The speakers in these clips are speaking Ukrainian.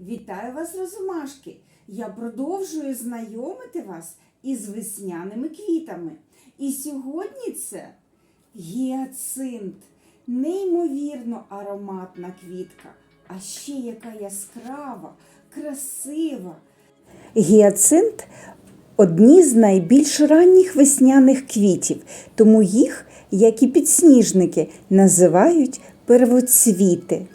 Вітаю вас, розумашки! Я продовжую знайомити вас із весняними квітами. І сьогодні це гіацинт, неймовірно ароматна квітка, а ще яка яскрава, красива. Гіацинт одні з найбільш ранніх весняних квітів, тому їх, як і підсніжники, називають первоцвіти.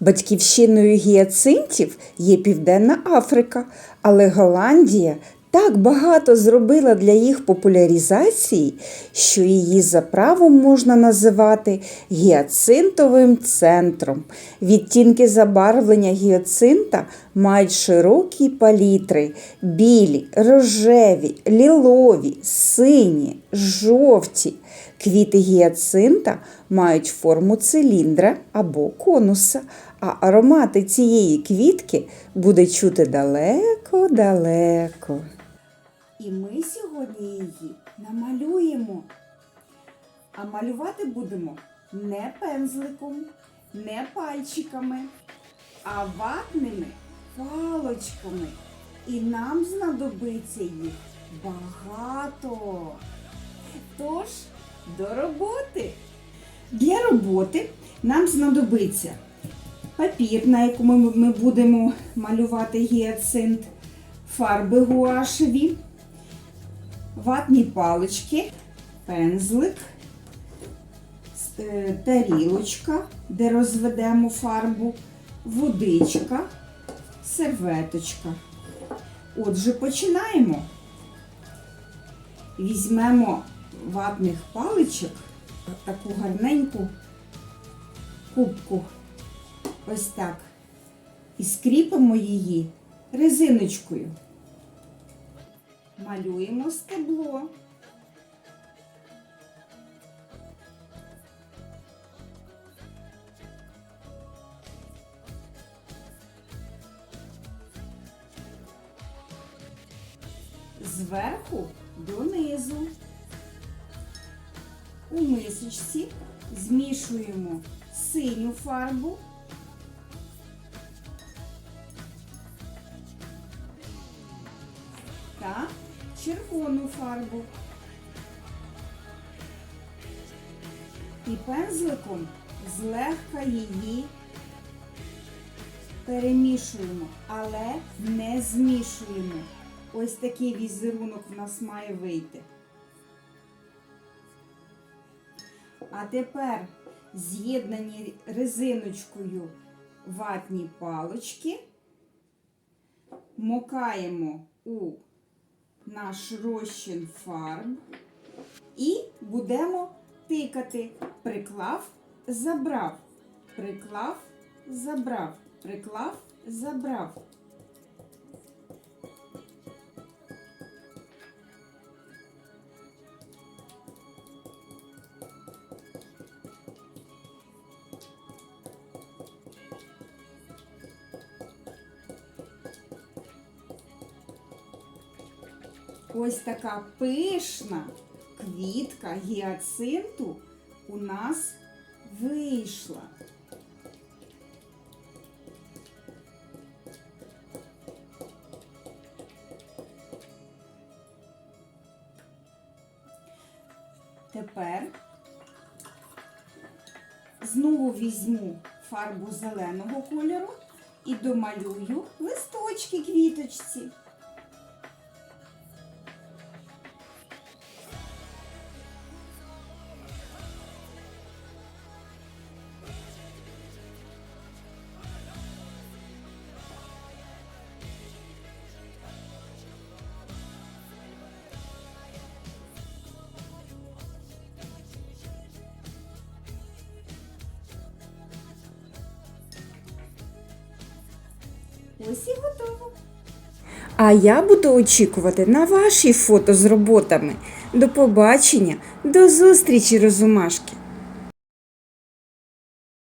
Батьківщиною гіацинтів є Південна Африка, але Голландія так багато зробила для їх популяризації, що її за правом можна називати гіацинтовим центром. Відтінки забарвлення гіацинта мають широкі палітри: білі, рожеві, лілові, сині, жовті. Квіти гіацинта мають форму циліндра або конуса, а аромати цієї квітки буде чути далеко-далеко. І ми сьогодні її намалюємо. А малювати будемо не пензликом, не пальчиками, а ватними палочками. І нам знадобиться їх багато. Тож, до роботи. Для роботи нам знадобиться папір, на якому ми будемо малювати гіацинт, фарби гуашеві, ватні палички, пензлик, тарілочка, де розведемо фарбу, водичка, серветочка. Отже, починаємо. Візьмемо ватних паличок, таку гарненьку кубку, ось так, і скріпимо її резиночкою. Малюємо стебло. Зверху донизу. У мисочці змішуємо синю фарбу та червону фарбу. І пензликом злегка її перемішуємо, але не змішуємо. Ось такий візерунок в нас має вийти. А тепер з'єднані резиночкою ватні палочки, мокаємо у наш розчин фарб і будемо тикати. Приклав, забрав, приклав, забрав, приклав, забрав. Ось така пишна квітка гіацинту у нас вийшла. Тепер знову візьму фарбу зеленого кольору і домалюю листочки квіточці. Ось і готово. А я буду очікувати на ваші фото з роботами. До побачення, до зустрічі, розумашки!